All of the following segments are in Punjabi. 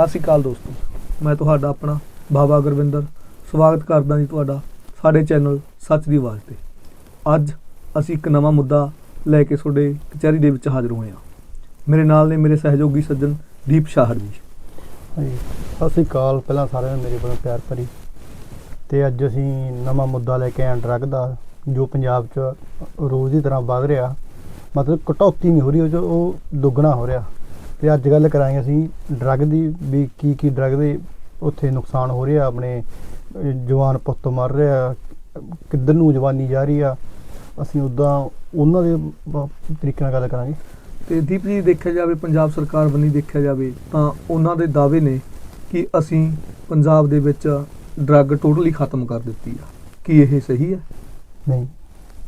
ਸਤਿ ਸ਼੍ਰੀ ਅਕਾਲ ਦੋਸਤੋ। ਮੈਂ ਤੁਹਾਡਾ ਆਪਣਾ ਬਾਬਾ ਗੁਰਵਿੰਦਰ। ਸਵਾਗਤ ਕਰਦਾ ਜੀ ਤੁਹਾਡਾ ਸਾਡੇ ਚੈਨਲ ਸੱਚ ਦੀ ਆਵਾਜ਼ ਤੇ। ਅੱਜ ਅਸੀਂ ਇੱਕ ਨਵਾਂ ਮੁੱਦਾ ਲੈ ਕੇ ਤੁਹਾਡੇ ਕਚਹਿਰੀ ਦੇ ਵਿੱਚ ਹਾਜ਼ਰ ਹੋਏ ਹਾਂ। ਮੇਰੇ ਨਾਲ ਨੇ ਮੇਰੇ ਸਹਿਯੋਗੀ ਸੱਜਣ ਦੀਪ ਸ਼ਾਹਰ ਜੀ। ਹਾਂਜੀ, ਸਤਿ ਸ਼੍ਰੀ ਅਕਾਲ ਪਹਿਲਾਂ ਸਾਰਿਆਂ ਨੂੰ, ਮੇਰੇ ਵੱਲੋਂ ਪਿਆਰ ਭਰੀ। ਤੇ ਅੱਜ ਅਸੀਂ ਨਵਾਂ ਮੁੱਦਾ ਲੈ ਕੇ ਆਏ ਡਰੱਗ ਦਾ ਜੋ ਪੰਜਾਬ 'ਚ ਰੋਜ਼ ਦੀ ਤਰ੍ਹਾਂ ਵੱਧ ਰਿਹਾ। ਮਤਲਬ ਕਟੌਤੀ ਨਹੀਂ ਹੋ ਰਹੀ, ਉਹ 'ਚ ਉਹ ਦੁੱਗਣਾ ਹੋ ਰਿਹਾ। ਤੇ ਅੱਜ ਗੱਲ ਕਰਾਂਗੇ ਅਸੀਂ ਡਰੱਗ ਦੀ ਵੀ ਕੀ ਕੀ ਡਰੱਗ ਦੇ ਉੱਥੇ ਨੁਕਸਾਨ ਹੋ ਰਿਹਾ ਆਪਣੇ ਜਵਾਨ ਪੁੱਤ ਮਰ ਰਿਹਾ ਕਿੱਧਰ ਨੂੰ ਜਵਾਨੀ ਜਾ ਰਹੀ ਆ ਅਸੀਂ ਉਦਾਂ ਉਹਨਾਂ ਦੇ ਤਰੀਕੇ ਨਾਲ ਗੱਲ ਕਰਾਂਗੇ। ਤੇ ਦੀਪ ਜੀ ਦੇਖਿਆ ਜਾਵੇ ਪੰਜਾਬ ਸਰਕਾਰ ਬੰਨੀ ਦੇਖਿਆ ਜਾਵੇ ਤਾਂ ਉਹਨਾਂ ਦੇ ਦਾਅਵੇ ਨੇ ਕਿ ਅਸੀਂ ਪੰਜਾਬ ਦੇ ਵਿੱਚ ਡਰੱਗ ਟੋਟਲੀ ਖਤਮ ਕਰ ਦਿੱਤੀ ਆ। ਕੀ ਇਹ ਸਹੀ ਹੈ ਨਹੀਂ।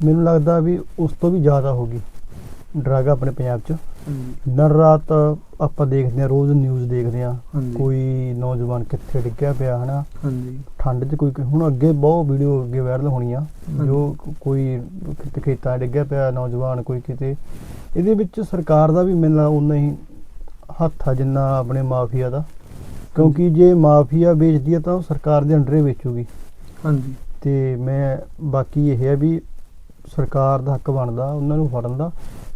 ਮੈਨੂੰ ਲੱਗਦਾ ਵੀ ਉਸ ਤੋਂ ਵੀ ਜ਼ਿਆਦਾ ਹੋ ਗਈ ਡਰੱਗ ਆਪਣੇ ਪੰਜਾਬ 'ਚ। ਦਿਨ ਰਾਤ ਆਪਾਂ ਦੇਖਦੇ ਹਾਂ ਰੋਜ਼ ਨਿਊਜ਼ ਦੇਖਦੇ ਹਾਂਜੀ। ਕੋਈ ਨੌਜਵਾਨ ਕਿੱਥੇ ਡਿੱਗਿਆ ਪਿਆ ਹਨਾ? ਹਾਂਜੀ। ਠੰਡ 'ਚ ਕੋਈ ਹੁਣ ਅੱਗੇ ਬਹੁਤ ਵੀਡੀਓ ਅੱਗੇ ਵਾਇਰਲ ਹੋਣੀਆਂ। ਹਾਂਜੀ। ਜੋ ਕੋਈ ਖੇਤਾਂ 'ਚ ਡਿੱਗਿਆ ਪਿਆ ਨੌਜਵਾਨ ਕੋਈ ਕਿਤੇ। ਇਹਦੇ ਵਿੱਚ ਸਰਕਾਰ ਦਾ ਵੀ ਲੱਗਦਾ ਉਨਾ ਹੀ ਹੱਥ ਆ ਜਿੰਨਾ ਆਪਣੇ ਮਾਫੀਆ ਦਾ। ਕਿਉਂਕਿ ਜੇ ਮਾਫੀਆ ਵੇਚਦੀ ਹੈ ਤਾਂ ਉਹ ਸਰਕਾਰ ਦੇ ਅੰਡਰ ਵੇਚੂਗੀ। ਹਾਂਜੀ। ਤੇ ਮੈਂ ਬਾਕੀ ਇਹ ਹੈ ਵੀ ਸਰਕਾਰ ਦਾ ਹੱਕ ਬਣਦਾ ਉਹਨਾਂ ਨੂੰ ਫੜਨ ਦਾ।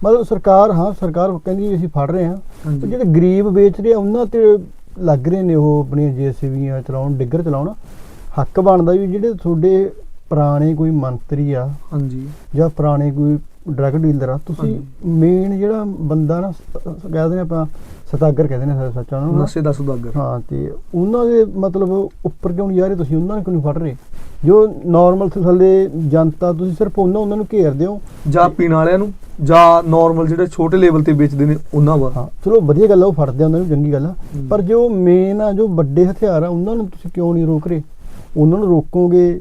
ਮਤਲਬ ਸਰਕਾਰ ਹਾਂ ਸਰਕਾਰ ਕਹਿੰਦੀ ਅਸੀਂ ਫੜ ਰਹੇ ਹਾਂ। ਜਿਹੜੇ ਗਰੀਬ ਵੇਚ ਰਹੇ ਆ ਉਹਨਾਂ ਤੇ ਲੱਗ ਰਹੇ ਨੇ ਉਹ ਆਪਣੀਆਂ ਜੀਸੀਬੀਆਂ ਚਲਾਉਣ ਡਿੱਗਰ ਚਲਾਉਣ। ਹੱਕ ਬਣਦਾ ਵੀ ਜਿਹੜੇ ਤੁਹਾਡੇ ਪੁਰਾਣੇ ਕੋਈ ਮੰਤਰੀ ਆ ਹਾਂਜੀ। ਜਾਂ ਪੁਰਾਣੇ ਕੋਈ ਡਰੱਗ ਡੀਲਰ ਆ ਤੁਸੀਂ। ਮੇਨ ਜਿਹੜਾ ਬੰਦਾ ਨਾ ਕਹਿੰਦੇ ਨੇ ਆਪਾਂ ਸਤਾਗਰ ਕਹਿੰਦੇ ਨੇ ਸੱਚਾ ਉਹਨਾਂ ਨੂੰ। ਨਸ਼ੇ ਦਾ ਸੁਦਾਗਰ। ਹਾਂ ਤੇ ਉਹਨਾਂ ਦੇ ਮਤਲਬ ਉੱਪਰ ਕਿਉਂ ਨਹੀਂ ਜਾ ਰਹੇ ਤੁਸੀਂ? ਉਹਨਾਂ ਨੂੰ ਕਿਉਂ ਨਹੀਂ ਫੜ ਰਹੇ? ਜੋ ਨਾਰਮਲ ਥੱਲੇ ਜਨਤਾ ਤੁਸੀਂ ਸਿਰਫ ਉਹਨਾਂ ਉਹਨਾਂ ਨੂੰ ਘੇਰਦੇ ਹੋ। ਜਾਂ ਪੀਣ ਵਾਲਿਆਂ ਨੂੰ ਜਾਂ ਨਾਰਮਲ ਜਿਹੜੇ ਛੋਟੇ ਲੈਵਲ ਤੇ ਵੇਚਦੇ ਨੇ ਉਹਨਾਂ ਵਾ ਹਾਂ ਚਲੋ ਵਧੀਆ ਗੱਲ ਆ ਉਹ ਫੜਦੇ ਆ ਉਹਨਾਂ ਨੂੰ ਚੰਗੀ ਗੱਲ ਆ। ਪਰ ਜੋ ਮੇਨ ਆ ਜੋ ਵੱਡੇ ਹਥਿਆਰ ਆ ਉਹਨਾਂ ਨੂੰ ਤੁਸੀਂ ਕਿਉਂ ਨਹੀਂ ਰੋਕ ਰਹੇ? ਉਹਨਾਂ ਨੂੰ ਰੋਕੋਗੇ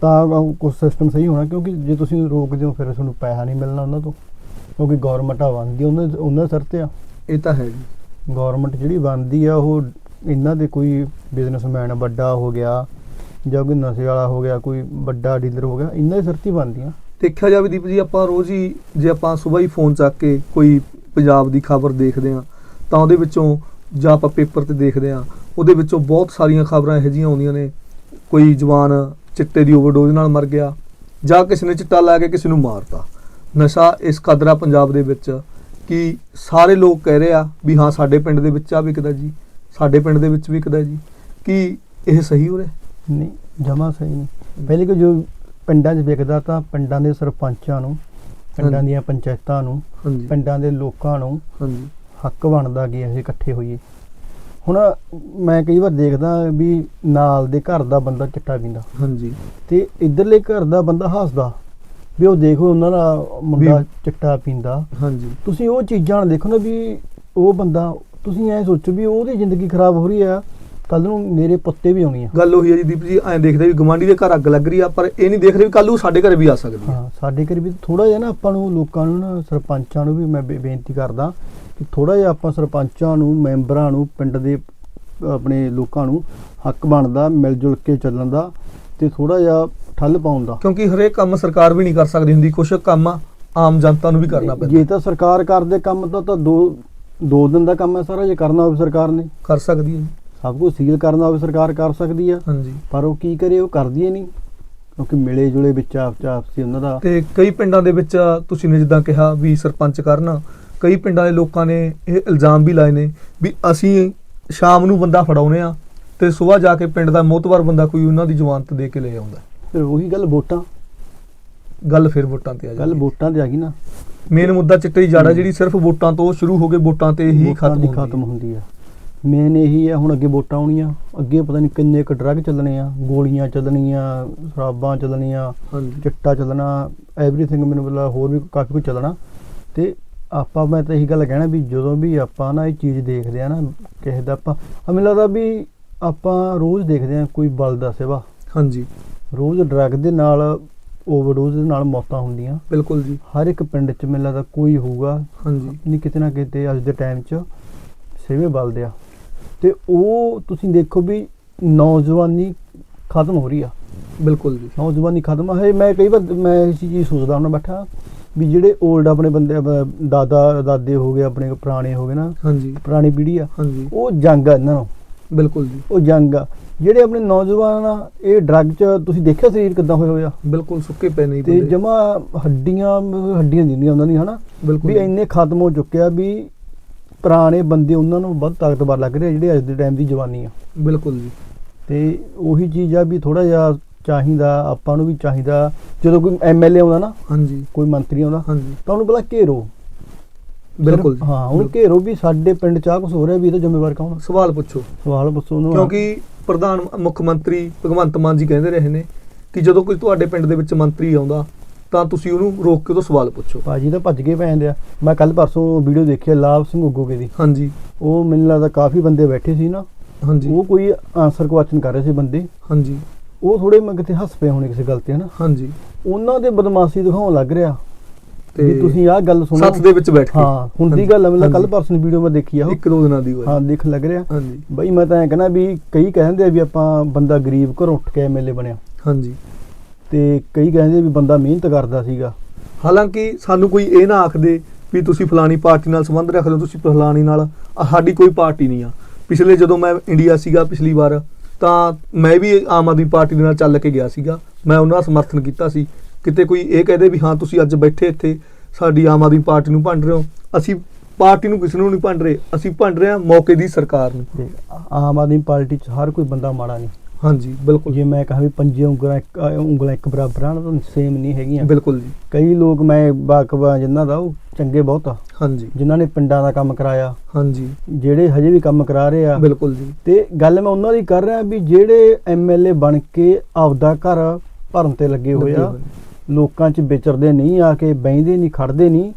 ਤਾਂ ਕੁਝ ਸਿਸਟਮ ਸਹੀ ਹੋਣਾ ਕਿਉਂਕਿ ਜੇ ਤੁਸੀਂ ਰੋਕਦੇ ਹੋ ਫਿਰ ਤੁਹਾਨੂੰ ਪੈਸਾ ਨਹੀਂ ਮਿਲਣਾ ਉਹਨਾਂ ਤੋਂ ਕਿਉਂਕਿ ਗਵਰਨਮੈਂਟ ਆ ਬਣਦੀ ਉਹਨਾਂ ਉਹਨਾਂ ਸਿਰ ਤੇ ਆ। ਇਹ ਤਾਂ ਹੈ ਜੀ। ਗਵਰਨਮੈਂਟ ਜਿਹੜੀ ਬਣਦੀ ਆ ਉਹ ਇਹਨਾਂ ਦੇ ਕੋਈ ਬਿਜ਼ਨਸਮੈਨ ਵੱਡਾ ਹੋ ਗਿਆ ਜਾਂ ਕੋਈ ਨਸ਼ੇ ਵਾਲਾ ਹੋ ਗਿਆ ਕੋਈ ਵੱਡਾ ਡੀਲਰ ਹੋ ਗਿਆ ਇਹਨਾਂ ਦੇ ਸਿਰ ਤੇ ਹੀ ਬਣਦੀਆਂ। ਦੇਖਿਆ ਜਾਵੇ ਦੀਪ ਜੀ ਆਪਾਂ ਰੋਜ਼ ਹੀ ਜੇ ਆਪਾਂ ਸਵੇਰ ਹੀ ਫੋਨ ਚੱਕ ਕੇ ਕੋਈ ਪੰਜਾਬ ਦੀ ਖਬਰ ਦੇਖਦੇ ਆ ਤਾਂ ਉਹਦੇ ਵਿੱਚੋਂ ਜਾਂ ਆਪਾਂ ਪੇਪਰ ਤੇ ਦੇਖਦੇ ਆ ਉਹਦੇ ਵਿੱਚੋਂ ਬਹੁਤ ਸਾਰੀਆਂ ਖਬਰਾਂ ਇਹੋ ਜਿਹੀਆਂ ਆਉਂਦੀਆਂ ਨੇ। ਕੋਈ ਜਵਾਨ ਚਿੱਟੇ ਦੀ ਓਵਰਡੋਜ਼ ਨਾਲ ਮਰ ਗਿਆ ਜਾਂ ਕਿਸੇ ਨੇ ਚਿੱਟਾ ਲਾ ਕੇ ਕਿਸੇ ਨੂੰ ਮਾਰਤਾ। ਨਸ਼ਾ ਇਸ ਕਦਰ ਆ ਪੰਜਾਬ ਦੇ ਵਿੱਚ ਕਿ ਸਾਰੇ ਲੋਕ ਕਹਿ ਰਹੇ ਆ ਵੀ ਹਾਂ ਸਾਡੇ ਪਿੰਡ ਦੇ ਵਿੱਚ ਆ ਵਿਕਦਾ ਜੀ ਸਾਡੇ ਪਿੰਡ ਦੇ ਵਿੱਚ ਵਿਕਦਾ ਜੀ। ਕੀ ਇਹ ਸਹੀ ਹੋ ਰਿਹਾ? ਨਹੀਂ ਜਮਾ ਸਹੀ ਨਹੀਂ। ਪਹਿਲੇ ਕਿ ਜੋ ਪਿੰਡਾਂ 'ਚ ਵਿਕਦਾ ਤਾਂ ਪਿੰਡਾਂ ਦੇ ਸਰਪੰਚਾਂ ਨੂੰ ਪਿੰਡਾਂ। ਦੀਆਂ ਪੰਚਾਇਤਾਂ ਨੂੰ ਪਿੰਡਾਂ ਦੇ ਲੋਕਾਂ ਨੂੰ ਹੱਕ ਬਣਦਾ ਕਿ ਅਸੀਂ ਇਕੱਠੇ ਹੋਈਏ। ਹੁਣ ਮੈਂ ਕਈ ਵਾਰ ਦੇਖਦਾ ਵੀ ਨਾਲ ਦੇ ਘਰ ਦਾ ਬੰਦਾ ਚਿੱਟਾ ਪੀਂਦਾ। ਹਾਂਜੀ। ਤੇ ਇਧਰਲੇ ਘਰ ਦਾ ਬੰਦਾ ਹੱਸਦਾ ਵੀ ਉਹ ਦੇਖੋ ਉਹਨਾਂ ਦਾ ਮੁੰਡਾ ਚਿੱਟਾ ਪੀਂਦਾ। ਹਾਂਜੀ। ਤੁਸੀਂ ਉਹ ਚੀਜ਼ਾਂ ਦੇਖੋ ਨਾ ਵੀ ਉਹ ਬੰਦਾ ਤੁਸੀਂ ਐ ਸੋਚੋ ਵੀ ਉਹਦੀ ਜ਼ਿੰਦਗੀ ਖਰਾਬ ਹੋ ਰਹੀ ਆ ਕੱਲ ਨੂੰ ਮੇਰੇ ਪੁੱਤੇ ਵੀ ਆਉਣੀ ਆ ਗੱਲ ਉਹੀ ਹੈ ਜੀ ਦੀਪ ਜੀ ਐਂ ਦੇਖਦੇ ਵੀ ਗਵਾਂਢੀ ਦੇ ਘਰ ਅੱਗ ਲੱਗ ਰਹੀ ਆ ਪਰ ਇਹ ਨਹੀਂ ਦੇਖ ਰਹੇ ਵੀ ਕੱਲ ਨੂੰ ਸਾਡੇ ਘਰੇ ਵੀ ਆ ਸਕਦੀ ਆ। ਹਾਂ ਸਾਡੇ ਘਰ ਵੀ ਥੋੜਾ ਜਿਹਾ ਨਾ ਆਪਾਂ ਨੂੰ ਲੋਕਾਂ ਨੂੰ ਨਾ ਸਰਪੰਚਾਂ ਨੂੰ ਵੀ ਮੈਂ ਬੇਨਤੀ ਕਰਦਾ ਥੋੜਾ ਜਿਹਾ ਆਪਾਂ ਸਰਪੰਚਾਂ ਨੂੰ ਮੈਂਬਰਾਂ ਨੂੰ ਪਿੰਡ ਦੇ ਆਪਣੇ ਲੋਕਾਂ ਨੂੰ ਹੱਕ ਬਣਦਾ ਮਿਲ ਜੁਲ ਕੇ ਚੱਲਣ ਦਾ ਤੇ ਥੋੜਾ ਜਿਹਾ ਠੱਲ ਪਾਉਣ ਦਾ। ਕਿਉਂਕਿ ਹਰੇਕ ਕੰਮ ਸਰਕਾਰ ਵੀ ਨਹੀਂ ਕਰ ਸਕਦੀ ਹੁੰਦੀ ਕੁਝ ਕੰਮ ਆਮ ਜਨਤਾ ਨੂੰ ਵੀ ਕਰਨਾ ਜੇ ਪੈਂਦਾ ਤਾਂ ਸਰਕਾਰ ਕਰਦੇ ਕੰਮ ਤਾਂ ਤਾਂ ਦੋ ਦੋ ਦਿਨ ਦਾ ਕੰਮ ਹੈ ਸਾਰਾ ਜੇ ਕਰਨਾ ਹੋਵੇ ਸਰਕਾਰ ਨੇ। ਕਰ ਸਕਦੀ ਹੈ। ਜੀ। ਸਭ ਕੁਝ ਸੀਲ ਕਰਨਾ ਹੋਵੇ ਸਰਕਾਰ ਕਰ ਸਕਦੀ ਆ ਹਾਂਜੀ। ਪਰ ਉਹ ਕੀ ਕਰੇ ਉਹ ਕਰਦੀ ਹੀ ਨਹੀਂ। ਕਿਉਂਕਿ ਮਿਲੇ ਜੁਲੇ ਵਿੱਚ ਆਪ ਆਪਸੀ ਉਹਨਾਂ ਦਾ। ਤੇ ਕਈ ਪਿੰਡਾਂ ਦੇ ਵਿੱਚ ਤੁਸੀਂ ਨੇ ਜਿੱਦਾਂ ਕਿਹਾ ਵੀ ਸਰਪੰਚ ਕਰਨ ਕਈ ਪਿੰਡਾਂ ਦੇ ਲੋਕਾਂ ਨੇ ਇਹ ਇਲਜ਼ਾਮ ਵੀ ਲਾਏ ਨੇ ਵੀ ਅਸੀਂ ਸ਼ਾਮ ਨੂੰ ਬੰਦਾ ਫੜਾਉਨੇ ਆ ਤੇ ਸਵੇਰ ਜਾ ਕੇ ਪਿੰਡ ਦਾ ਮੋਤਵਰ ਬੰਦਾ ਕੋਈ ਉਹਨਾਂ ਦੀ ਜ਼ਮਾਨਤ ਦੇ ਕੇ ਲੈ ਆਉਂਦਾ। ਫਿਰ ਉਹੀ ਗੱਲ ਵੋਟਾਂ? ਗੱਲ ਫਿਰ ਵੋਟਾਂ ਤੇ ਆ ਗੱਲ ਜਾਂਦੀ ਵੋਟਾਂ ਤੇ ਆ ਗਈ ਨਾ। ਮੇਨ ਮੁੱਦਾ ਚਿੱਟੇ ਦੀ ਜੜ ਜਿਹੜੀ ਸਿਰਫ ਵੋਟਾਂ ਤੋਂ ਸ਼ੁਰੂ ਹੋ ਕੇ ਵੋਟਾਂ ਤੇ ਹੀ ਖਤਮ ਹੁੰਦੀ ਖਤਮ ਹੈ। ਹੁੰਦੀ ਆ ਮੇਨ ਇਹੀ ਆ ਹੁਣ ਅੱਗੇ ਵੋਟਾਂ ਆਉਣੀਆਂ ਅੱਗੇ ਪਤਾ ਨਹੀਂ ਕਿੰਨੇ ਕੁ ਡਰੱਗ ਚੱਲਣੇ ਆ ਗੋਲੀਆਂ ਚੱਲਣੀਆਂ ਸ਼ਰਾਬਾਂ ਚੱਲਣੀਆਂ ਚਿੱਟਾ ਚੱਲਣਾ ਐਵਰੀਥਿੰਗ ਮੈਨੂੰ ਬਲਾ ਹੋਰ ਵੀ ਕਾਫੀ ਕੁਝ ਚੱਲਣਾ। ਤੇ ਆਪਾਂ ਮੈਂ ਤਾਂ ਇਹੀ ਗੱਲ ਕਹਿਣਾ ਵੀ ਜਦੋਂ ਵੀ ਆਪਾਂ ਨਾ ਇਹ ਚੀਜ਼ ਦੇਖਦੇ ਆ ਨਾ ਕਿਸੇ ਦਾ ਆਪਾਂ ਆ ਮੈਨੂੰ ਲੱਗਦਾ ਵੀ ਆਪਾਂ ਰੋਜ਼ ਦੇਖਦੇ ਆ ਕੋਈ ਬਲਦਾ ਸੇਵਾ। ਹਾਂਜੀ। ਰੋਜ਼ ਡਰੱਗ ਦੇ ਨਾਲ ਓਵਰਡੋਜ਼ ਦੇ ਨਾਲ ਮੌਤਾਂ ਹੁੰਦੀਆਂ। ਬਿਲਕੁਲ ਜੀ। ਹਰ ਇੱਕ ਪਿੰਡ 'ਚ ਮੈਨੂੰ ਲੱਗਦਾ ਕੋਈ ਹੋਊਗਾ ਹਾਂਜੀ। ਨਹੀਂ ਕਿਤੇ ਨਾ ਕਿਤੇ ਅੱਜ ਦੇ ਟਾਈਮ 'ਚ ਸੇਵੇ ਬਲਦੇ ਆ। ਤੇ ਉਹ ਤੁਸੀਂ ਦੇਖੋ ਵੀ ਨੌਜਵਾਨੀ ਖਤਮ ਹੋ ਰਹੀ ਆ। ਬਿਲਕੁਲ ਜੀ। ਨੌਜਵਾਨੀ ਖਤਮ ਹੈ ਮੈਂ ਕਈ ਵਾਰ ਮੈਂ ਇਸ ਚੀਜ਼ ਸੋਚਦਾ ਹੁੰਦਾ ਬੈਠਾ। ਵੀ ਜਿਹੜੇ 올ਡ ਆਪਣੇ ਬੰਦੇ ਅਹ ਦਾਦਾ ਦਾਦੇ ਹੋ ਗਏ ਆਪਣੇ ਪੁਰਾਣੇ ਹੋ ਗਏ ਨਾ ਹਾਂਜੀ। ਪੁਰਾਣੀ ਪੀੜ੍ਹੀ ਆ ਹਾਂਜੀ। ਉਹ ਜੰਗ ਆ ਇਹਨਾਂ ਨੂੰ। ਬਿਲਕੁਲ ਜੀ। ਉਹ ਜੰਗ ਆ। ਜਿਹੜੇ ਆਪਣੇ ਨੌਜਵਾਨ ਆ ਇਹ ਡਰੱਗ 'ਚ ਤੁਸੀਂ ਦੇਖਿਆ ਸਰੀਰ ਕਿੱਦਾਂ ਹੋਇਆ ਹੋਇਆ? ਬਿਲਕੁਲ ਸੁੱਕੇ ਪਏ ਨਹੀਂ ਤੇ ਜਮਾ ਹੱਡੀਆਂ ਹੱਡੀਆਂ ਜਿੰਦੀਆਂ ਉਹਨਾਂ ਦੀਆਂ ਹਨਾ? ਬਿਲਕੁਲ ਵੀ ਇੰਨੇ ਖਤਮ ਹੋ ਚੁੱਕਿਆ ਵੀ ਪੁਰਾਣੇ ਬੰਦੇ ਉਹਨਾਂ ਨੂੰ ਬਹੁਤ ਤਾਕਤਵਰ ਲੱਗ ਰਹੇ ਆ, ਜਿਹੜੇ ਅੱਜ ਦੇ ਟਾਈਮ ਦੀ ਜਵਾਨੀ ਆ। ਬਿਲਕੁਲ ਜੀ। ਤੇ ਉਹੀ ਚੀਜ਼ ਆ ਵੀ ਥੋੜਾ ਜਿਹਾ ਚਾਹੀਦਾ ਆਪਾਂ ਨੂੰ ਵੀ ਚਾਹੀਦਾ। ਜਦੋਂ ਕੋਈ ਐਮਐਲਏ ਆਉਂਦਾ ਨਾ ਹਾਂਜੀ। ਕੋਈ ਮੰਤਰੀ ਆਉਂਦਾ ਹਾਂਜੀ। ਤਾਂ ਉਹਨੂੰ ਪਹਿਲਾਂ ਘੇਰੋ। ਬਿਲਕੁਲ ਹਾਂ ਉਹਨੂੰ ਘੇਰੋ ਵੀ ਸਾਡੇ ਪਿੰਡ ਚ ਆ ਕੁਝ ਹੋ ਰਿਹਾ ਵੀ ਇਹਦਾ ਜ਼ਿੰਮੇਵਾਰ ਕੌਣ? ਸਵਾਲ ਪੁੱਛੋ। ਸਵਾਲ ਪੁੱਛੋ ਉਹਨੂੰ ਕਿਉਂਕਿ ਪ੍ਰਧਾਨ ਮੁੱਖ ਮੰਤਰੀ ਭਗਵੰਤ ਮਾਨ ਜੀ ਕਹਿੰਦੇ ਰਹੇ ਨੇ ਕਿ ਜਦੋਂ ਕੋਈ ਤੁਹਾਡੇ ਪਿੰਡ ਦੇ ਵਿੱਚ ਮੰਤਰੀ ਆਉਂਦਾ ਤਾਂ ਤੁਸੀਂ ਉਹਨੂੰ ਰੋਕ ਕੇ ਉਹਤੋਂ ਸਵਾਲ ਪੁੱਛੋ। ਭਾਜੀ ਤਾਂ ਭੱਜ ਕੇ ਪੈਂਦੇ ਆ। ਮੈਂ ਕੱਲ ਪਰਸੋਂ ਵੀਡੀਓ ਦੇਖੀ ਲਾਭ ਸਿੰਘ ਉਗੋਗੇ ਦੀ। ਹਾਂਜੀ। ਉਹ ਮੈਨੂੰ ਲੱਗਦਾ ਕਾਫੀ ਬੰਦੇ ਬੈਠੇ ਸੀ ਨਾ। ਹਾਂਜੀ। ਉਹ ਕੋਈ ਆਨਸਰ ਕੁਐਸਚਨ ਕਰ ਰਹੇ ਸੀ ਬੰਦੇ। ਹਾਂਜੀ। ਉਹ ਥੋੜੇ ਮੈਂ ਕਿਤੇ ਹੱਸ ਪਏ ਹੋਣੇ ਕਿਸੇ ਗੱਲ ਤੇ ਹਨਾ। ਹਾਂਜੀ। ਉਹਨਾਂ ਦੇ ਬਦਮਾਸ਼ੀ ਦਿਖਾਉਣ ਲੱਗ ਰਿਹਾ। ਤੇ ਵੀ ਤੁਸੀਂ ਆਹ ਗੱਲ ਸੁਣੋ। ਸੱਥ ਦੇ ਵਿੱਚ ਬੈਠ ਕੇ। ਹਾਂ ਹੁੰਦੀ ਹਾਂਜੀ, ਗੱਲ ਮੈਨੂੰ ਕੱਲ ਹਾਂਜੀ। ਪਰਸੋਂ ਦੀ ਵੀਡੀਓ ਮੈਂ ਦੇਖੀ ਆ। ਉਹ ਇੱਕ ਦੋ ਦਿਨਾਂ ਦੀ ਹੋਈ। ਹਾਂ ਦੇਖਣ ਲੱਗ ਰਿਹਾ। ਹਾਂਜੀ। ਬਈ ਮੈਂ ਤਾਂ ਐ ਕਹਿੰਦਾ ਵੀ ਕਈ ਕਹਿੰਦੇ ਆ ਵੀ ਆਪਾਂ ਬੰਦਾ ਗਰੀਬ ਘਰੋਂ ਉੱਠ ਕੇ ਐਮਐਲਏ ਬਣਿਆ। ਹਾਂਜੀ। ਤੇ ਕਈ ਕਹਿੰਦੇ ਵੀ ਬੰਦਾ ਮਿਹਨਤ ਕਰਦਾ ਸੀਗਾ। ਹਾਲਾਂਕਿ ਸਾਨੂੰ ਕੋਈ ਇਹ ਨਾ ਆਖਦੇ ਵੀ ਤੁਸੀਂ ਫਲਾਣੀ ਪਾਰਟੀ ਨਾਲ ਸੰਬੰਧ ਰੱਖਦੇ ਹੋ ਤੁਸੀਂ ਫਲਾਣੀ ਨਾਲ। ਸਾਡੀ ਕੋਈ ਪਾਰਟੀ ਨਹੀਂ ਆ। ਪਿਛਲੇ ਜਦੋਂ ਮੈਂ ਇੰਡੀਆ ਸੀਗਾ ਪਿਛਲੀ ਵਾਰ ਤਾਂ ਮੈਂ ਵੀ ਆਮ ਆਦਮੀ ਪਾਰਟੀ ਦੇ ਨਾਲ ਚੱਲ ਕੇ ਗਿਆ ਸੀਗਾ। ਮੈਂ ਉਹਨਾਂ ਦਾ ਸਮਰਥਨ ਕੀਤਾ ਸੀ। ਕਿਤੇ ਕੋਈ ਇਹ ਕਹਦੇ ਵੀ ਹਾਂ, ਤੁਸੀਂ ਅੱਜ ਬੈਠੇ ਇੱਥੇ, ਸਾਡੀ ਆਮ ਆਦਮੀ ਪਾਰਟੀ ਨੂੰ ਭੰਡ ਰਹੇ ਹੋ। ਅਸੀਂ ਪਾਰਟੀ ਨੂੰ ਕਿਸੇ ਨੂੰ ਨਹੀਂ ਭੰਡ ਰਹੇ। ਅਸੀਂ ਭੰਡ ਰਹੇ ਹਾਂ ਮੌਕੇ ਦੀ ਸਰਕਾਰ ਨੂੰ। ਆਮ ਆਦਮੀ ਪਾਰਟੀ 'ਚ ਹਰ ਕੋਈ ਬੰਦਾ ਮਾੜਾ ਨਹੀਂ। ਹਾਂਜੀ ਬਿਲਕੁਲ। ਜੇ ਮੈਂ ਕਹਾਂ ਵੀ ਪੰਜੇ ਉਂਗਲਾਂ ਇੱਕ ਅਹ ਉਂਗਲਾਂ ਇੱਕ ਬਰਾਬਰ ਹਨ ਤਾਂ ਸੇਮ ਨਹੀਂ ਹੈਗੀਆਂ। ਬਿਲਕੁਲ ਜੀ। ਕਈ ਲੋਕ ਮੈਂ ਬਾਕਵਾ ਜਿਨ੍ਹਾਂ ਦਾ ਉਹ ਚੰਗੇ ਬਹੁਤ ਆ। ਹਾਂਜੀ। ਜਿਨ੍ਹਾਂ ਨੇ ਪਿੰਡਾਂ ਦਾ ਕੰਮ ਕਰਾਇਆ। ਹਾਂਜੀ। ਜਿਹੜੇ ਹਜੇ ਵੀ ਕੰਮ ਕਰਾ ਰਹੇ ਆ। ਬਿਲਕੁਲ ਜੀ। ਤੇ ਗੱਲ ਮੈਂ ਉਹਨਾਂ ਦੀ ਕਰ ਰਿਹਾ ਵੀ ਜਿਹੜੇ ਐਮਐਲਏ ਬਣ ਕੇ ਆਪਦਾ ਘਰ ਭਰਨ ਤੇ ਲੱਗੇ ਹੋਏ ਲੱਗੇ ਆ ਹੋਏ। ਲੋਕਾਂ 'ਚ ਵਿਚਰਦੇ ਨਹੀਂ ਆ ਕੇ ਬੈਂਦੇ ਨਹੀਂ ਖੜਦੇ ਨਹੀਂ।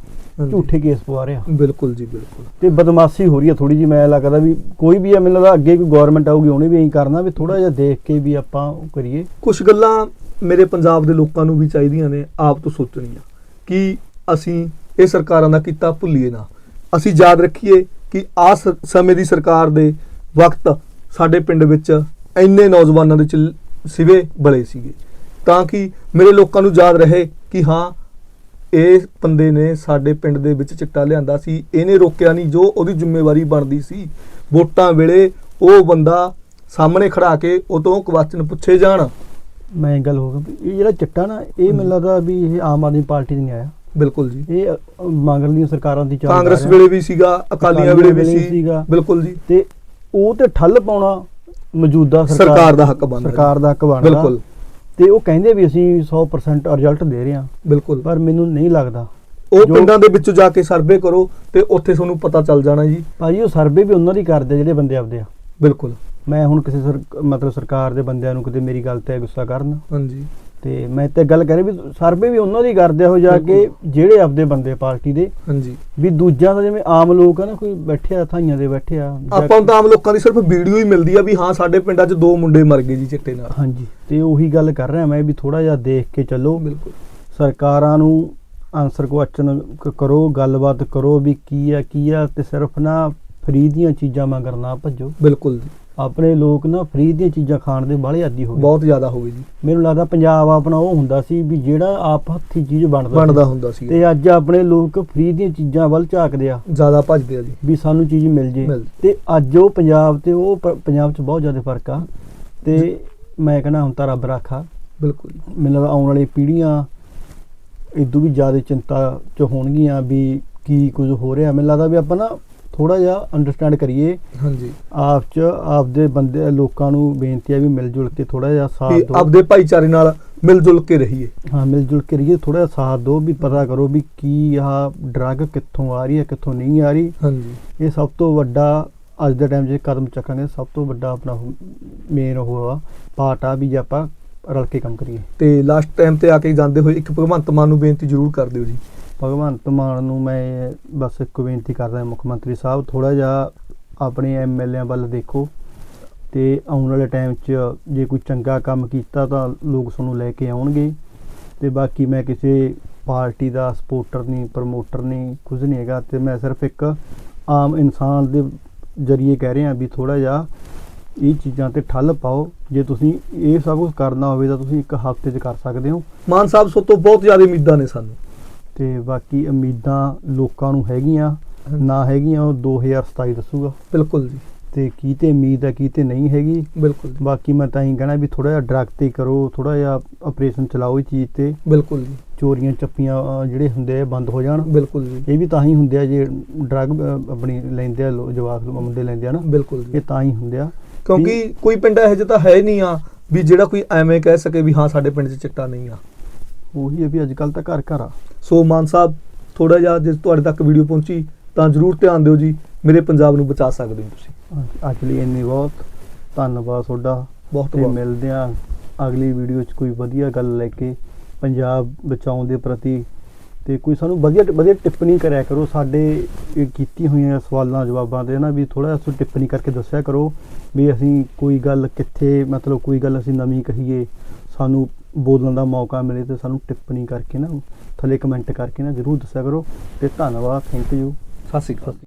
ਝੂਠੇ ਕੇਸ ਪਵਾ ਰਹੇ ਆ। ਬਿਲਕੁਲ ਜੀ ਬਿਲਕੁਲ। ਤੇ ਬਦਮਾਸ਼ੀ ਹੋ ਰਹੀ ਹੈ ਥੋੜੀ ਜੀ ਮੈਂ ਲੱਗਦਾ ਵੀ ਕੋਈ ਵੀ ਆ ਮੈਨੂੰ ਲੱਗਦਾ ਅੱਗੇ ਕੋਈ ਗਵਰਨਮੈਂਟ ਆਊਗੀ ਉਹਨੇ ਵੀ ਐਂ ਕਰਨਾ ਵੀ ਥੋੜਾ ਜਿਹਾ ਦੇਖ ਕੇ ਵੀ ਆਪਾਂ ਉਹ ਕਰੀਏ। ਕੁਝ ਗੱਲਾਂ ਮੇਰੇ ਪੰਜਾਬ ਦੇ ਲੋਕਾਂ ਨੂੰ ਵੀ ਚਾਹੀਦੀਆਂ ਨੇ ਆਪ ਤੋਂ ਸੋਚਣੀਆਂ। ਕਿ ਅਸੀਂ ਇਹ ਸਰਕਾਰਾਂ ਦਾ ਕੀਤਾ ਭੁੱਲੀਏ ਨਾ। ਅਸੀਂ ਯਾਦ ਰੱਖੀਏ ਕਿ ਆ ਸਮੇਂ ਦੀ ਸਰਕਾਰ ਦੇ ਵਕਤ ਸਾਡੇ ਪਿੰਡ ਵਿੱਚ ਇੰਨੇ ਨੌਜਵਾਨਾਂ ਦੇ ਸਿਵੇ ਬਲੇ ਸੀਗੇ। ਤਾਂ ਕਿ ਮੇਰੇ ਲੋਕਾਂ ਨੂੰ ਯਾਦ ਰਹੇ ਕਿ ਹਾਂ ਇਹ ਬੰਦੇ ਨੇ ਸਾਡੇ ਪਿੰਡ ਦੇ ਵਿੱਚ ਚਿੱਟਾ ਲਿਆਂਦਾ ਸੀ। ਇਹਨੇ ਰੋਕਿਆ ਨਹੀਂ ਜੋ ਉਹਦੀ ਜ਼ਿੰਮੇਵਾਰੀ ਬਣਦੀ ਸੀ। ਵੋਟਾਂ ਵੇਲੇ ਉਹ ਬੰਦਾ ਸਾਹਮਣੇ ਖੜਾ ਕੇ ਉਹ ਤੋਂ ਕੁਐਸਚਨ ਪੁੱਛੇ ਜਾਣ। ਮੈਂ ਗੱਲ ਹੋ ਗਈ ਇਹ ਜਿਹੜਾ ਚਿੱਟਾ ਨਾ ਇਹ ਮੈਨੂੰ ਲੱਗਦਾ ਵੀ ਇਹ ਆਮ ਆਦਮੀ ਪਾਰਟੀ ਦੀ ਨਹੀਂ ਆਇਆ। ਬਿਲਕੁਲ ਜੀ। ਇਹ ਅ, ਮਗਰਲੀਆਂ ਸਰਕਾਰਾਂ ਦੀ ਚੱਲਦਾ ਕਾਂਗਰਸ। ਵੇਲੇ ਵੀ ਸੀਗਾ ਅਕਾਲੀਆਂ ਵੇਲੇ ਵੀ ਸੀ। ਬਿਲਕੁਲ ਜੀ। ਤੇ ਉਹ ਤੇ ਠੱਲ ਪਾਉਣਾ ਮੌਜੂਦਾ ਸਰਕਾਰ ਦਾ ਹੱਕ ਬਣਦਾ ਸਰਕਾਰ ਦਾ ਹੱਕ ਬਣਦਾ। ਬਿਲਕੁਲ। ਤੇ ਉਹ ਕਹਿੰਦੇ ਵੀ ਅਸੀਂ 100% ਰਿਜ਼ਲਟ ਦੇ ਰਹੇ ਹਾਂ। ਬਿਲਕੁਲ। ਪਰ ਮੈਨੂੰ ਨਹੀਂ ਲੱਗਦਾ। ਉਹ ਪਿੰਡਾਂ ਦੇ ਵਿੱਚੋਂ ਜਾ ਕੇ ਸਰਵੇ ਕਰੋ ਤੇ ਉੱਥੇ ਤੁਹਾਨੂੰ ਪਤਾ ਚੱਲ ਜਾਣਾ ਜੀ। ਭਾਜੀ ਉਹ ਸਰਵੇ ਵੀ ਉਹਨਾਂ ਦੀ ਕਰਦੇ ਜਿਹੜੇ ਬੰਦੇ ਆਪਦੇ ਆ। ਬਿਲਕੁਲ। ਮੈਂ ਹੁਣ ਕਿਸੇ ਮਤਲਬ ਸਰਕਾਰ ਦੇ ਬੰਦਿਆਂ ਨੂੰ ਕਿਤੇ ਮੇਰੀ ਗੱਲ ਤੇ ਗੁੱਸਾ ਕਰਨ। ਹਾਂਜੀ। ਤੇ ਮੈਂ ਤੇ ਗੱਲ ਕਰੇ ਵੀ ਸਰਵੇ ਵੀ ਉਹਨਾਂ ਦੀ ਕਰਦੇ ਉਹ ਜਾ ਕੇ ਜਿਹੜੇ ਆਪਦੇ ਬੰਦੇ ਪਾਰਟੀ ਦੇ ਹਾਂਜੀ। ਵੀ ਦੂਜਿਆਂ ਦਾ ਜਿਵੇਂ ਆਮ ਲੋਕ ਆ ਨਾ ਕੋਈ ਬੈਠੇ ਆ ਥਾਈਆਂ ਦੇ ਬੈਠੇ ਆ ਆਪਾਂ ਨੂੰ ਤਾਂ ਆਮ ਲੋਕਾਂ ਦੀ ਸਿਰਫ ਵੀਡੀਓ ਹੀ ਮਿਲਦੀ ਆ ਵੀ ਹਾਂ ਸਾਡੇ ਪਿੰਡਾਂ 'ਚ ਦੋ ਮੁੰਡੇ ਮਰ ਗਏ ਜੀ ਚਿੱਟੇ ਨਾਲ। ਹਾਂਜੀ ਤੇ ਉਹੀ ਗੱਲ ਕਰ ਰਿਹਾ ਮੈਂ ਵੀ ਥੋੜਾ ਜਿਹਾ ਦੇਖ ਕੇ ਚੱਲੋ। ਬਿਲਕੁਲ। ਸਰਕਾਰਾਂ ਨੂੰ ਆਨਸਰ ਕੁਐਸਚਨ ਕਰੋ ਗੱਲਬਾਤ ਕਰੋ ਵੀ ਕੀ ਆ ਕੀ ਆ ਤੇ ਸਿਰਫ ਨਾ ਫਰੀ ਦੀਆਂ ਚੀਜ਼ਾਂ ਮੰਗਰ ਨਾ ਭੱਜੋ। ਬਿਲਕੁਲ ਜੀ। ਆਪਣੇ ਲੋਕ ਨਾ ਫਰੀ ਦੀਆਂ ਚੀਜ਼ਾਂ ਖਾਣ ਦੇ ਬਾਹਲੇ ਆਦੀ ਹੋ ਗਏ। ਬਹੁਤ ਜ਼ਿਆਦਾ ਹੋ ਗਈ ਜੀ। ਮੈਨੂੰ ਲੱਗਦਾ ਪੰਜਾਬ ਆਪਣਾ ਉਹ ਹੁੰਦਾ ਸੀ ਵੀ ਜਿਹੜਾ ਆਪ ਹੱਥੀ ਚੀਜ਼ ਬਣਦਾ। ਬਣਦਾ ਹੁੰਦਾ ਸੀ। ਤੇ ਅੱਜ ਆਪਣੇ ਲੋਕ ਫਰੀ ਦੀਆਂ ਚੀਜ਼ਾਂ ਵੱਲ ਝਾਕਦੇ ਆ। ਜ਼ਿਆਦਾ ਭੱਜਦੇ ਆ ਜੀ। ਵੀ ਸਾਨੂੰ ਚੀਜ਼ ਮਿਲ ਜੇ। ਤੇ ਅੱਜ ਉਹ ਪੰਜਾਬ ਤੇ ਉਹ ਪੰਜਾਬ 'ਚ ਬਹੁਤ ਜ਼ਿਆਦਾ ਫ਼ਰਕ ਆ। ਤੇ ਮੈਂ ਕਹਿੰਦਾ ਹੁਣ ਤਾਂ ਰੱਬ ਰਾਖਾ। ਬਿਲਕੁਲ। ਮੈਨੂੰ ਲੱਗਦਾ ਆਉਣ ਵਾਲੀ ਪੀੜ੍ਹੀਆਂ ਇਦੋਂ ਵੀ ਜ਼ਿਆਦਾ ਚਿੰਤਾ 'ਚ ਹੋਣਗੀਆਂ ਵੀ ਕੀ ਕੁਝ ਹੋ ਰਿਹਾ। ਮੈਨੂੰ ਲੱਗਦਾ ਵੀ ਆਪਾਂ ਨਾ ਥੋੜਾ ਜਿਹਾ ਅੰਡਰਸਟੈਂਡ ਕਰੀਏ। ਹਾਂਜੀ। ਆਪ 'ਚ ਆਪਦੇ ਬੰਦੇ ਲੋਕਾਂ ਨੂੰ ਬੇਨਤੀ ਆ ਵੀ ਮਿਲ ਜੁਲ ਕੇ ਥੋੜਾ ਜਿਹਾ ਸਾਥ ਦਿਓ। ਆਪਦੇ ਭਾਈਚਾਰੇ ਨਾਲ ਮਿਲ ਜੁਲ ਕੇ ਰਹੀਏ। ਹਾਂ ਮਿਲ ਜੁਲ ਕੇ ਰਹੀਏ ਥੋੜਾ ਜਿਹਾ ਸਾਥ ਦਿਓ ਵੀ ਪਤਾ ਕਰੋ ਵੀ ਕੀ ਆਹ ਡਰੱਗ ਕਿੱਥੋਂ ਆ ਰਹੀ ਹੈ ਕਿੱਥੋਂ ਨਹੀਂ ਆ ਰਹੀ। ਹਾਂਜੀ। ਇਹ ਸਭ ਤੋਂ ਵੱਡਾ ਅੱਜ ਦੇ ਟਾਈਮ 'ਚ ਕਦਮ ਚੱਕਾਂਗੇ ਸਭ ਤੋਂ ਵੱਡਾ ਆਪਣਾ ਮੇਨ ਉਹ ਆ ਪਾਰਟ ਆ ਵੀ ਜੇ ਆਪਾਂ ਰਲ ਕੇ ਕੰਮ ਕਰੀਏ। ਤੇ ਲਾਸਟ ਟਾਈਮ ਤੇ ਆ ਕੇ ਜਾਂਦੇ ਹੋਏ ਇੱਕ ਭਗਵੰਤ ਮਾਨ ਨੂੰ ਬੇਨਤੀ ਜ਼ਰੂਰ ਕਰ ਦਿਓ ਜੀ। ਭਗਵੰਤ ਮਾਨ ਨੂੰ ਮੈਂ ਬਸ ਇੱਕ ਬੇਨਤੀ ਕਰਦਾ ਮੁੱਖ ਮੰਤਰੀ ਸਾਹਿਬ ਥੋੜਾ ਜਿਹਾ ਆਪਣੇ ਐਮਐਲਏਆਂ ਵੱਲ ਦੇਖੋ ਤੇ ਆਉਣ ਵਾਲੇ ਟਾਈਮ 'ਚ ਜੇ ਕੋਈ ਚੰਗਾ ਕੰਮ ਕੀਤਾ ਤਾਂ ਲੋਕ ਤੁਹਾਨੂੰ ਲੈ ਕੇ ਆਉਣਗੇ ਤੇ ਬਾਕੀ ਮੈਂ ਕਿਸੇ ਪਾਰਟੀ ਦਾ ਸਪੋਰਟਰ ਨਹੀਂ, ਪ੍ਰਮੋਟਰ ਨਹੀਂ, ਕੁਝ ਨਹੀਂ ਹੈਗਾ ਤੇ ਮੈਂ ਸਿਰਫ ਇੱਕ ਆਮ ਇਨਸਾਨ ਦੇ ਜਰੀਏ ਕਹਿ ਰਿਹਾ ਵੀ ਥੋੜਾ ਜਿਹਾ ਇਹ ਚੀਜ਼ਾਂ ਤੇ ਠੱਲ ਪਾਓ। ਜੇ ਤੁਸੀਂ ਇਹ ਸਭ ਕੁਝ ਕਰਨਾ ਹੋਵੇ ਤਾਂ ਤੁਸੀਂ ਇੱਕ ਹਫ਼ਤੇ 'ਚ ਕਰ ਸਕਦੇ ਹੋ। ਮਾਨ ਸਾਹਿਬ ਸੋ ਤੋਂ ਬਹੁਤ ਜ਼ਿਆਦਾ ਉਮੀਦਾਂ ਨੇ ਸਾਨੂੰ। ਤੇ ਬਾਕੀ ਉਮੀਦਾਂ ਲੋਕਾਂ ਨੂੰ ਹੈਗੀਆਂ ਨਾ ਹੈਗੀਆਂ ਉਹ 2027 ਦੱਸੂਗਾ। ਬਿਲਕੁਲ ਜੀ। ਤੇ ਕੀ ਤੇ ਉਮੀਦ ਹੈ ਕੀ ਤੇ ਨਹੀਂ ਹੈਗੀ। ਬਿਲਕੁਲ ਬਾਕੀ ਮੈਂ ਤਾਂ ਹੀ ਕਹਿਣਾ ਵੀ ਥੋੜਾ ਜਿਹਾ ਡਰਗ ਤੇ ਕਰੋ ਥੋੜਾ ਜਿਹਾ ਆਪਰੇਸ਼ਨ ਚਲਾਓ ਇਹ ਚੀਜ਼ ਤੇ। ਬਿਲਕੁਲ ਜੀ। ਚੋਰੀਆਂ ਚੱਪੀਆਂ ਜਿਹੜੇ ਹੁੰਦੇ ਆ ਬੰਦ ਹੋ ਜਾਣ। ਬਿਲਕੁਲ ਜੀ। ਇਹ ਵੀ ਤਾਂ ਹੀ ਹੁੰਦੇ ਆ ਜੇ ਡਰਗ ਆਪਣੀ ਲੈਂਦੇ ਆ ਜਵਾਕ ਮੁੰਡੇ ਲੈਂਦੇ ਆ ਨਾ। ਬਿਲਕੁਲ ਜੀ। ਇਹ ਤਾਂ ਹੀ ਹੁੰਦੇ ਆ। ਕਿਉਂਕਿ ਕੋਈ ਪਿੰਡ ਇਹੋ ਜਿਹਾ ਤਾਂ ਹੈ ਨਹੀਂ ਆ ਵੀ ਜਿਹੜਾ ਕੋਈ ਐਵੇਂ ਕਹਿ ਸਕੇ ਵੀ ਹਾਂ ਸਾਡੇ ਪਿੰਡ 'ਚ ਚਿੱਟਾ ਨਹੀਂ ਆ। ਉਹੀ ਹੈ ਵੀ ਅੱਜ ਕੱਲ ਤਾਂ ਘਰ ਘਰ ਆ। ਸੋ ਮਾਨ ਸਾਹਿਬ ਥੋੜਾ ਜਿਹਾ ਜੇ ਤੁਹਾਡੇ ਤੱਕ ਵੀਡੀਓ ਪਹੁੰਚੀ ਤਾਂ ਜਰੂਰ ਧਿਆਨ ਦਿਓ ਜੀ ਮੇਰੇ ਪੰਜਾਬ ਨੂੰ ਬਚਾ ਸਕਦੇ ਹੋ ਤੁਸੀਂ। ਅੱਜ ਲਈ ਇੰਨੀ ਬਹੁਤ ਧੰਨਵਾਦ ਤੁਹਾਡਾ। ਬਹੁਤ ਬਹੁਤ। ਮਿਲਦੇ ਆ ਅਗਲੀ ਵੀਡੀਓ 'ਚ ਕੋਈ ਵਧੀਆ ਗੱਲ ਲੈ ਕੇ ਪੰਜਾਬ ਬਚਾਉਣ ਦੇ ਪ੍ਰਤੀ। ਤੇ ਕੋਈ ਸਾਨੂੰ ਵਧੀਆ ਵਧੀਆ ਟਿੱਪਣੀ ਕਰਿਆ ਕਰੋ ਸਾਡੇ ਕੀਤੀ ਹੋਈਆਂ ਸਵਾਲਾਂ ਜਵਾਬਾਂ ਤੇ ਨਾ ਵੀ ਥੋੜਾ ਜਿਹਾ ਟਿੱਪਣੀ ਕਰਕੇ ਦੱਸਿਆ ਕਰੋ ਵੀ ਅਸੀਂ ਕੋਈ ਗੱਲ ਕਿੱਥੇ ਮਤਲਬ ਕੋਈ ਗੱਲ ਅਸੀਂ ਨਵੀਂ ਕਹੀਏ ਸਾਨੂੰ ਬੋਲਣ ਦਾ ਮੌਕਾ ਮਿਲੇ ਤੇ ਸਾਨੂੰ ਟਿੱਪਣੀ ਕਰਕੇ ਨਾ, ਥੱਲੇ ਕਮੈਂਟ ਕਰਕੇ ਨਾ ਜਰੂਰ ਦੱਸਿਆ ਕਰੋ ਤੇ ਧੰਨਵਾਦ ਥੈਂਕ ਯੂ ਸਤਿ ਸ਼੍ਰੀ ਅਕਾਲ।